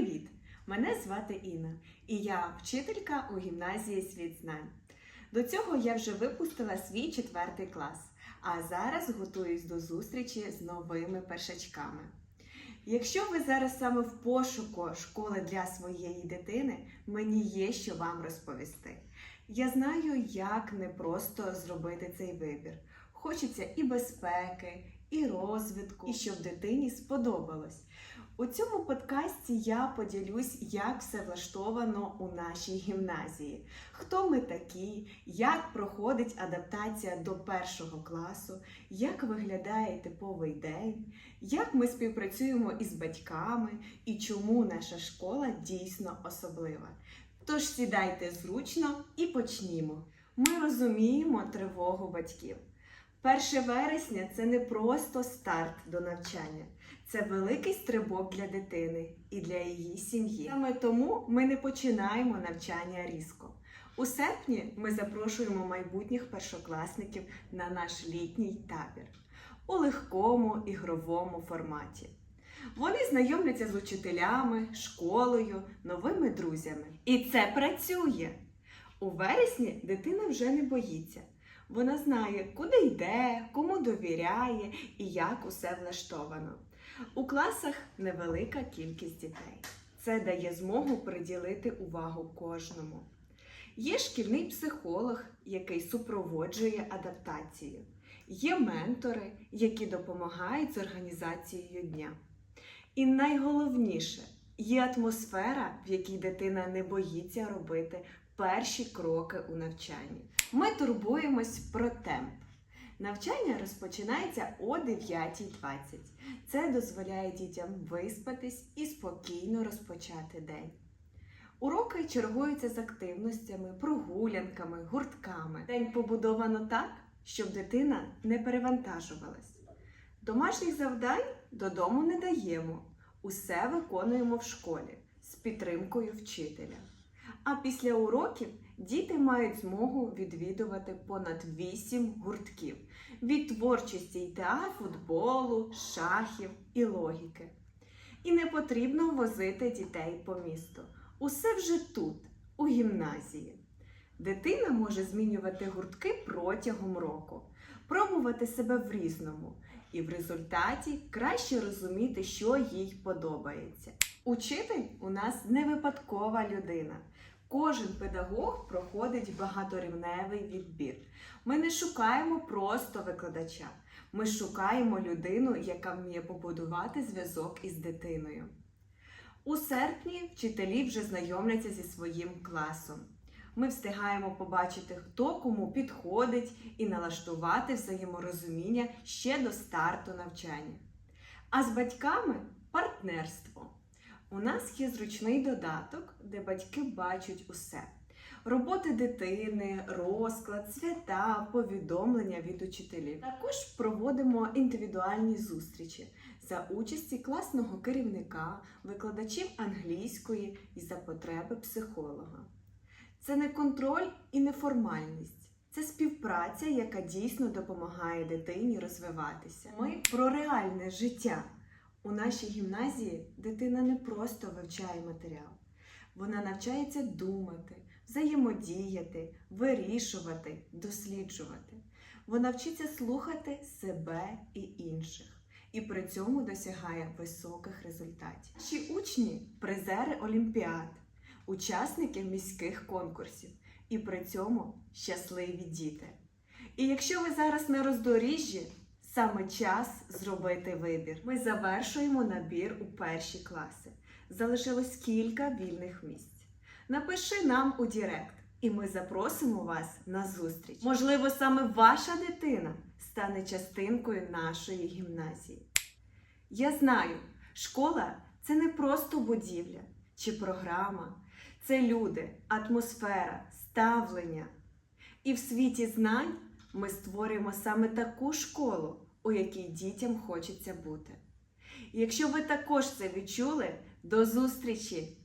Привіт! Мене звати Інна, і я вчителька у гімназії Світ знань. До цього я вже випустила свій четвертий клас, а зараз готуюсь до зустрічі з новими першачками. Якщо ви зараз саме в пошуку школи для своєї дитини, мені є що вам розповісти. Я знаю, як непросто зробити цей вибір. Хочеться і безпеки, і розвитку, і щоб дитині сподобалось. У цьому подкасті я поділюсь, як все влаштовано у нашій гімназії, хто ми такі, як проходить адаптація до першого класу, як виглядає типовий день, як ми співпрацюємо із батьками і чому наша школа дійсно особлива. Тож сідайте зручно і почнімо. Ми розуміємо тривогу батьків. 1 вересня це не просто старт до навчання, це великий стрибок для дитини і для її сім'ї. Саме тому ми не починаємо навчання різко. У серпні ми запрошуємо майбутніх першокласників на наш літній табір у легкому ігровому форматі. Вони знайомляться з учителями, школою, новими друзями. І це працює. У вересні дитина вже не боїться. Вона знає, куди йде, кому довіряє і як усе влаштовано. У класах невелика кількість дітей. Це дає змогу приділити увагу кожному. Є шкільний психолог, який супроводжує адаптацію. Є ментори, які допомагають з організацією дня. І найголовніше є атмосфера, в якій дитина не боїться робити перші кроки у навчанні. Ми турбуємось про темп. Навчання розпочинається о 9.20. Це дозволяє дітям виспатись і спокійно розпочати день. Уроки чергуються з активностями, прогулянками, гуртками. День побудовано так, щоб дитина не перевантажувалась. Домашніх завдань додому не даємо. Усе виконуємо в школі з підтримкою вчителя. А після уроків діти мають змогу відвідувати понад 8 гуртків від творчості й та футболу, шахів і логіки. І не потрібно возити дітей по місту. Усе вже тут, у гімназії. Дитина може змінювати гуртки протягом року, пробувати себе в різному і в результаті краще розуміти, що їй подобається. Учитель у нас не випадкова людина. Кожен педагог проходить багаторівневий відбір. Ми не шукаємо просто викладача. Ми шукаємо людину, яка вміє побудувати зв'язок із дитиною. У серпні вчителі вже знайомляться зі своїм класом. Ми встигаємо побачити, хто кому підходить і налаштувати взаєморозуміння ще до старту навчання. А з батьками партнерство. У нас є зручний додаток, де батьки бачать усе: роботи дитини, розклад, свята, повідомлення від учителів. Також проводимо індивідуальні зустрічі за участі класного керівника, викладачів англійської і за потреби психолога. Це не контроль і не формальність. Це співпраця, яка дійсно допомагає дитині розвиватися. Ми про реальне життя. У нашій гімназії дитина не просто вивчає матеріал, вона навчається думати, взаємодіяти, вирішувати, досліджувати. Вона вчиться слухати себе і інших і при цьому досягає високих результатів. Наші учні призери олімпіад, учасники міських конкурсів і при цьому щасливі діти. І якщо ви зараз на роздоріжжі, Саме час зробити вибір. Ми завершуємо набір у перші класи. Залишилось кілька вільних місць. Напиши нам у Дірект, і ми запросимо вас на зустріч. Можливо, саме ваша дитина стане частинкою нашої гімназії. Я знаю, школа це не просто будівля чи програма, це люди, атмосфера, ставлення. І в світі знань ми створюємо саме таку школу, у якій дітям хочеться бути. Якщо ви також це відчули, до зустрічі!